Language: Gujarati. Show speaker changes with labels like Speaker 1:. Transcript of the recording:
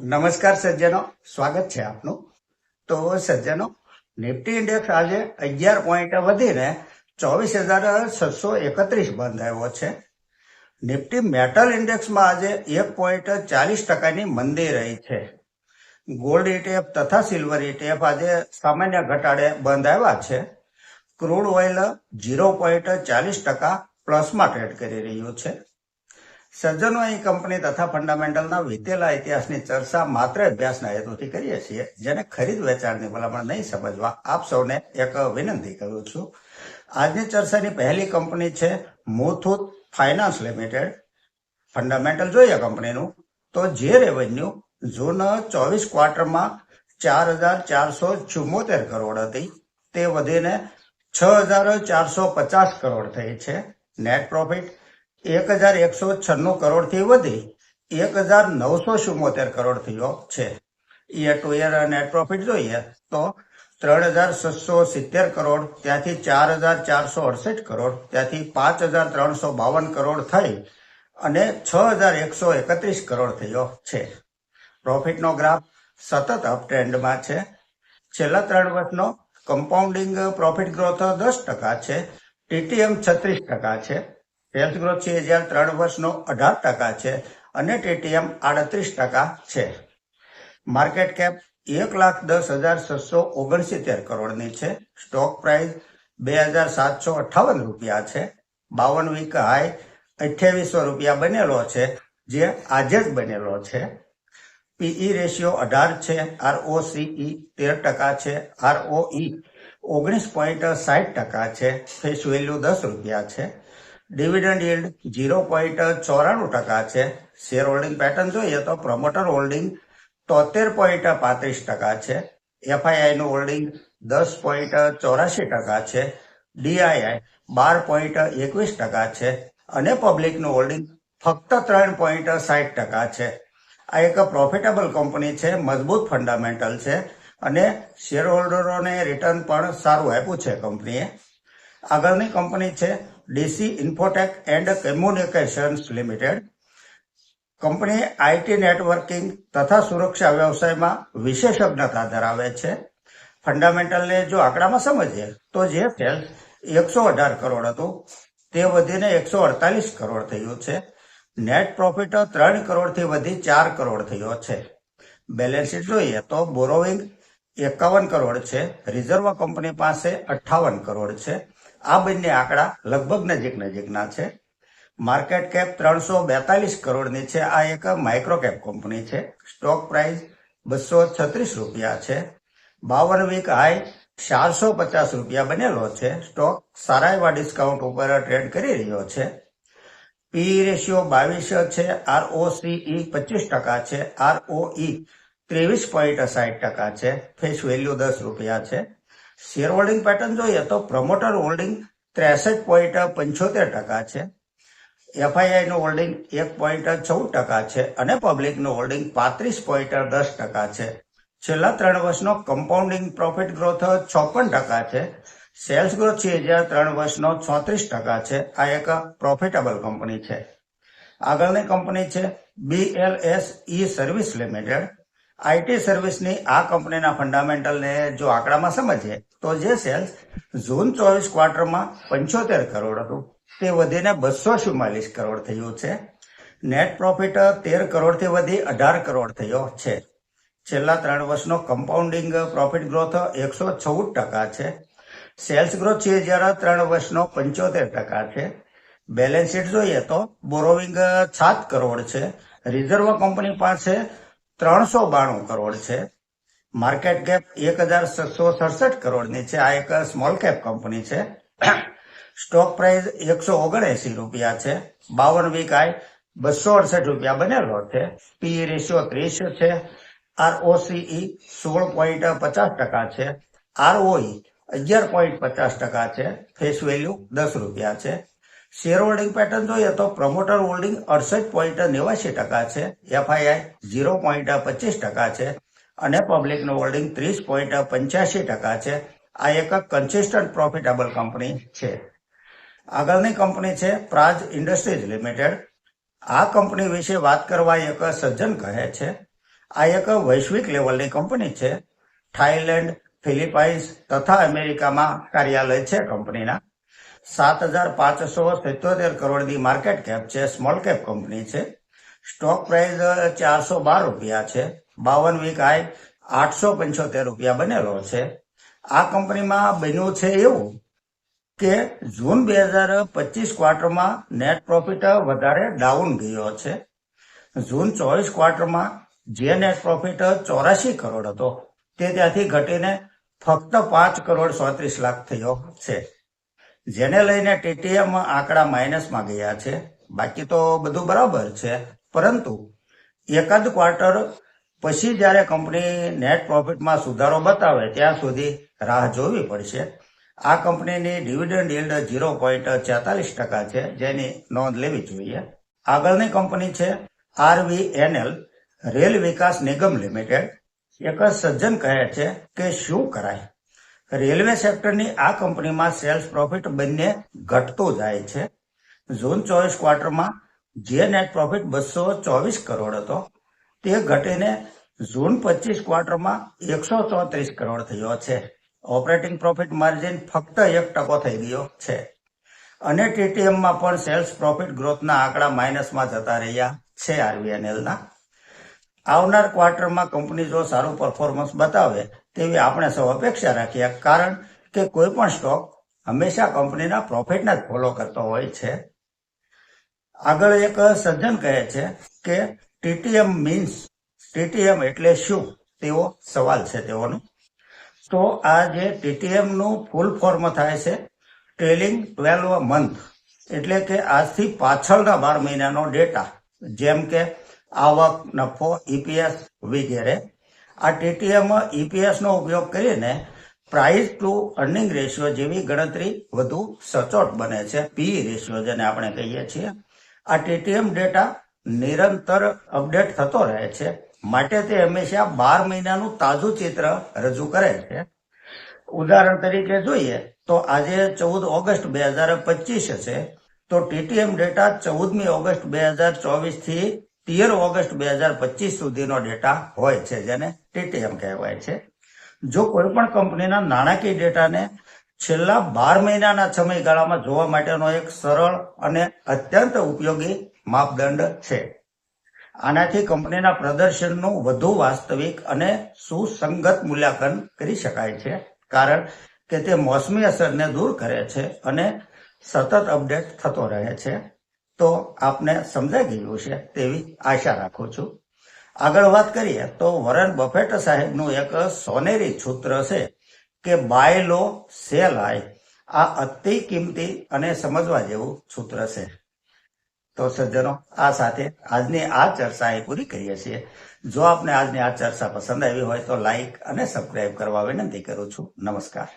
Speaker 1: નમસ્કાર સજ્જનો, સ્વાગત છે આપનું. તો સજ્જનો, નિફ્ટી ઇન્ડેક્સ આજે અગિયાર પોઈન્ટ વધીને ચોવીસ હજાર છસો એકત્રીસ બંધ આવ્યો છે. નિફ્ટી મેટલ ઇન્ડેક્સમાં આજે એક પોઈન્ટ ચાલીસ ટકાની મંદી રહી છે. ગોલ્ડ ઇટીએફ તથા સિલ્વર ઇટીએફ આજે સામાન્ય ઘટાડે બંધ આવ્યા છે. ક્રૂડ ઓઇલ ઝીરો પોઈન્ટ ચાલીસ ટકા પ્લસમાં ટ્રેડ કરી રહ્યું છે. સજ્જનો અહીં કંપની તથા ફંડામેન્ટલના વીતેલા ઇતિહાસની ચર્ચા માત્ર અભ્યાસના હેતુથી કરીએ છીએ, જેને ખરીદ વેચાણની ભલામણ નહીં સમજવા આપ સૌને એક વિનંતી કરું છું. આજની ચર્ચાની પહેલી કંપની છે મુથુટ ફાઇનાન્સ લિમિટેડ. ફંડામેન્ટલ જોઈએ કંપનીનું. તો જે રેવન્યુ જૂન ચોવીસ ક્વાર્ટરમાં ચાર હજાર ચારસો ચુમ્મોતેર કરોડ હતી. તે વધીને છ હજાર ચારસો પચાસ કરોડ થઈ છે. નેટ પ્રોફિટ એક હજાર એકસો છન્નું કરોડથી વધી એક હજાર નવસો ચુમ્મોતેર કરોડ થયો છે. Year to year net profit જોઈએ તો ત્રણ હજાર છસો સિત્તેર કરોડ, ત્યાંથી ચાર હજાર ચારસો અડસઠ કરોડ, ત્યાંથી પાંચ હજાર ત્રણસો બાવન કરોડ થઈ અને છ હજાર એકસો એકત્રીસ કરોડ થયો છે. પ્રોફિટનો ગ્રાફ સતત અપટ્રેન્ડમાં છે. છેલ્લા ત્રણ વર્ષનો કમ્પાઉન્ડિંગ પ્રોફિટ ગ્રોથ દસ ટકા છે. ટીટીએમ છત્રીસ ટકા છે. સેલ્સ ગ્રોથ છે હજાર ત્રણ વર્ષનો અઢાર ટકા છે અને ટીટીએમ આડત્રીસ ટકા છે. માર્કેટ કેપ એક લાખ દસ હજાર છસો ઓગણસિત્તેર કરોડની છે. સ્ટોક પ્રાઇસ બે હજાર સાતસો અઠ્ઠાવન રૂપિયા છે. બાવન વીક હાઈ અઠ્યાવીસો રૂપિયા બનેલો છે, જે આજે જ બનેલો છે. પીઈ રેશિયો અઢાર છે આરઓસીઈ તેર ટકા છે આરઓઈ ઓગણીસ પોઈન્ટ સાઠ ટકા છે. ફેસ વેલ્યુ દસ રૂપિયા છે. ડિવિડન્ડ યીલ્ડ ઝીરો પોઈન્ટ ચોરાણું ટકા છે. શેર હોલ્ડિંગ પેટર્ન જોઈએ તો પ્રમોટર હોલ્ડિંગ તોતેર પોઈન્ટ પાંત્રીસ ટકા છે. એફઆઈઆઈનું હોલ્ડિંગ દસ પોઈન્ટ ચોરાશી ટકા છે. ડીઆઈઆઈ બાર પોઈન્ટ એકવીસ ટકા છે. અને પબ્લિકનું હોલ્ડિંગ ફક્ત ત્રણ પોઈન્ટ સાઠ ટકા છે. આ એક પ્રોફિટેબલ કંપની છે, મજબૂત ફંડામેન્ટલ છે અને શેર હોલ્ડરોને રિટર્ન પણ સારું આપ્યું છે કંપનીએ આગળની કંપની છે DC Infotech and communications limited. Company IT networking તથા સુરક્ષા વ્યવસાયમાં વિશેષજ્ઞતા ધરાવે છે. ફંડામેન્ટલને જો આંકડામાં સમજીએ, તો જે સેલ્સ એકસો અઢાર કરોડ હતું, તે વધીને એકસો અડતાલીસ કરોડ થયું છે. નેટ પ્રોફિટ ત્રણ કરોડથી વધી ચાર કરોડ થયો છે. બેલેન્સ શીટ જોઈએ તો બોરોવિંગ એકાવન કરોડ છે. રિઝર્વ કંપની પાસે અઠ્ઠાવન કરોડ છે. આ બંને આંકડા લગભગ નજીક નજીકના છે. માર્કેટ કેપ ત્રણસો બેતાલીસ કરોડની છે. આ એક માઇક્રો કેપ કંપની છે. સ્ટોક પ્રાઇસ બસો છત્રીસ રૂપિયા છે. બાવન વીક હાઈ ચારસો પચાસ રૂપિયા બનેલો છે. સ્ટોક સારા એવા ડિસ્કાઉન્ટ ઉપર ટ્રેડ કરી રહ્યો છે. પી રેશિયો બાવીસ છે. આરઓસીઈ પચીસ ટકા છે. આરઓઈ ત્રેવીસ પોઈન્ટ સાઠ ટકા છે. ફેસ વેલ્યુ દસ રૂપિયા છે. શેર હોલ્ડિંગ પેટર્ન જોઈએ તો પ્રમોટર હોલ્ડિંગ ત્રેસઠ પોઈન્ટ પંચોતેર ટકા છે. એફઆઈઆઈ નું હોલ્ડિંગ એક પોઈન્ટ ચૌદ ટકા છે અને પબ્લિકનું હોલ્ડિંગ પાંત્રીસ પોઈન્ટ દસ ટકા છે. છેલ્લા ત્રણ વર્ષનો કમ્પાઉન્ડિંગ પ્રોફિટ ગ્રોથ ચોપન ટકા છે. સેલ્સ ગ્રોથ છે હજાર ત્રણ વર્ષનો ચોત્રીસ ટકા છે. આ એક પ્રોફિટેબલ કંપની છે. આગળની કંપની છે BLS E service limited IT સર્વિસની આ કંપનીના ફંડામેન્ટલને જો આંકડામાં સમજીએ તો જે સેલ્સ જૂન ચોવીસ ક્વાર્ટરમાં પંચોતેર કરોડ હતું. તે વધીને બસો ચુમ્માલીસ કરોડ થયું છે. નેટ પ્રોફિટ તેર કરોડથી વધી અઢાર કરોડ થયો છે. છેલ્લા ત્રણ વર્ષનો કમ્પાઉન્ડિંગ પ્રોફિટ ગ્રોથ એકસો ચૌદ ટકા છે. સેલ્સ ગ્રોથ છે જ્યારે ત્રણ વર્ષનો પંચોતેર ટકા છે. બેલેન્સ શીટ જોઈએ તો બોરોવિંગ સાત કરોડ છે. રિઝર્વ કંપની પાસે ત્રણસો બાણું કરોડ છે. માર્કેટ કેપ એક હજાર છસો સડસઠ કરોડની છે. આ એક સ્મોલ કેપ કંપની છે. સ્ટોક પ્રાઇસ એકસો ઓગણએસી રૂપિયા છે. બાવન વીક આઈ બસો અડસઠ રૂપિયા બનેલો છે. પી રેશિયો ત્રીસ છે. આરઓસીઈ સોળ પોઈન્ટ પચાસ ટકા છે. આરઓઈ અગિયાર પોઈન્ટ પચાસ ટકા છે. ફેસ વેલ્યુ દસ રૂપિયા છે. શેર હોલ્ડિંગ પેટર્ન જોઈએ તો પ્રમોટર હોલ્ડિંગ અડસઠ પોઈન્ટ નેવાસી ટકા છે. એફઆઈઆઈ ઝીરો પોઈન્ટ પચીસ ટકા છે. અને પબ્લિકનું હોલ્ડિંગ ત્રીસ પોઈન્ટ પંચ્યાસી ટકા છે. આ એક કન્સિસ્ટન્ટ પ્રોફિટેબલ કંપની છે. આગળની કંપની છે પ્રાજ ઇન્ડસ્ટ્રીઝ લિમિટેડ. આ કંપની વિશે વાત કરવા એક સજ્જન કહે છે. આ એક વૈશ્વિક લેવલની કંપની છે. થાઈલેન્ડ ફિલિપાઇન્સ તથા અમેરિકામાં કાર્યાલય છે કંપનીના. સાત હજાર પાંચસો સિત્તોતેર કરોડની માર્કેટ કેપ છે સ્મોલ કેપ કંપની છે. સ્ટોક પ્રાઇસ ચારસો બાર રૂપિયા છે. બાવન વીક હાઈ, આઠસો પંચોતેર રૂપિયા બનેલો છે. આ કંપનીમાં બન્યું છે એવું કે જૂન બે હજાર પચીસ ક્વાર્ટરમાં નેટ પ્રોફિટ વધારે ડાઉન ગયો છે. જૂન ચોવીસ ક્વાર્ટરમાં જે નેટ પ્રોફિટ ચોરાશી કરોડ હતો, તે ત્યાંથી ઘટીને ફક્ત પાંચ કરોડ ચોત્રીસ લાખ થયો છે. જેને લઈને ટીટીએમ આંકડા માઇનસમાં ગયા છે. બાકી તો બધું બરાબર છે. પરંતુ એકાદ ક્વાર્ટર પછી જ્યારે કંપની નેટ પ્રોફિટમાં સુધારો બતાવે ત્યાં સુધી રાહ જોવી પડશે. આ કંપનીની ડિવિડન્ડ યીલ્ડ ઝીરો પોઈન્ટ છેતાલીસ ટકા છે, જેની નોંધ લેવી જોઈએ. આગળની કંપની છે આરવીએનએલ રેલ વિકાસ નિગમ લિમિટેડ. એક સજ્જન કહે છે કે શું કરાય? રેલવે સેક્ટરની આ કંપનીમાં સેલ્સ પ્રોફિટ બંને ઘટતું જાય છે. ઝોન ચોવીસ ક્વાર્ટરમાં જે નેટ પ્રોફિટ બસો ચોવીસ કરોડ હતો, તે ઘટીને જૂન પચીસ ક્વાર્ટરમાં એકસો ચોત્રીસ કરોડ થયો છે. ઓપરેટિંગ પ્રોફિટ માર્જિન ફક્ત એક ટકો થઈ ગયો છે. અને ટીટીએમમાં પણ સેલ્સ પ્રોફિટ ગ્રોથના આંકડા માઇનસમાં જતા રહ્યા છે આરબીએનએલના આવનાર ક્વાર્ટરમાં કંપની જો સારું પરફોર્મન્સ બતાવે તેવી આપણે સૌ અપેક્ષા રાખીએ, કારણ કે કોઈ પણ સ્ટોક હંમેશા કંપનીના પ્રોફિટને જ ફોલો કરતો હોય છે. આગળ એક સજ્જન કહે છે કે ટીટીએમ મીન્સ ટીટીએમ એટલે શું? તેવો સવાલ છે તેઓનો. તો આ જે ટીટીએમનું ફૂલ ફોર્મ થાય છે ટ્રેલિંગ ટ્વેલ્વ મંથ એટલે કે આજથી પાછળના બાર મહિનાનો ડેટા જેમ કે આવક, નફો ઈપીએસ વગેરે. આ ટીટીએમ ઈપીએસ નો ઉપયોગ કરીને પ્રાઇસ ટુ અર્નિંગ રેશિયો જેવી ગણતરી વધુ સચોટ બને છે. પી રેશિયો જેને આપણે કહીએ છીએ. આ ટીટીએમ ડેટા નિરંતર અપડેટ થતો રહે છે. માટે તે હંમેશા બાર મહિનાનું તાજું ચિત્ર રજૂ કરે છે. ઉદાહરણ તરીકે જોઈએ તો આજે ચૌદ ઓગસ્ટ બે હજાર પચીસ છે. તો ટીટીએમ ડેટા ચૌદમી ઓગસ્ટ બે હજાર ચોવીસથી તેર ઓગસ્ટ બે હજાર પચીસ સુધીનો ડેટા હોય છે, જેને ટીટીએમ કહેવાય છે. જો કોઈ પણ કંપનીના નાણાકીય ડેટાને છેલ્લા બાર મહિનાના સમયગાળામાં જોવા માટેનો એક સરળ અને અત્યંત ઉપયોગી માપદંડ છે. આનાથી કંપનીના પ્રદર્શનનું વધુ વાસ્તવિક અને સુસંગત મૂલ્યાંકન કરી શકાય છે, કારણ કે તે મોસમી અસરને દૂર કરે છે અને સતત અપડેટ થતો રહે છે. તો આપને સમજાઈ ગયું છે તેવી આશા રાખું છું. આગળ વાત કરીએ તો વરન બફેટ સાહેબનું એક સોનેરી સૂત્ર છે. કે બાય લો સેલ હાઈ આ અતિ કિંમતી અને સમજવા જેવું સૂત્ર છે. તો સજ્જનો, આ સાથે આજની આ ચર્ચા એ પૂરી કરીએ છીએ. જો આપને આજની આ ચર્ચા પસંદ આવી હોય તો લાઈક અને સબસ્ક્રાઇબ કરવા વિનંતી કરું છું. નમસ્કાર.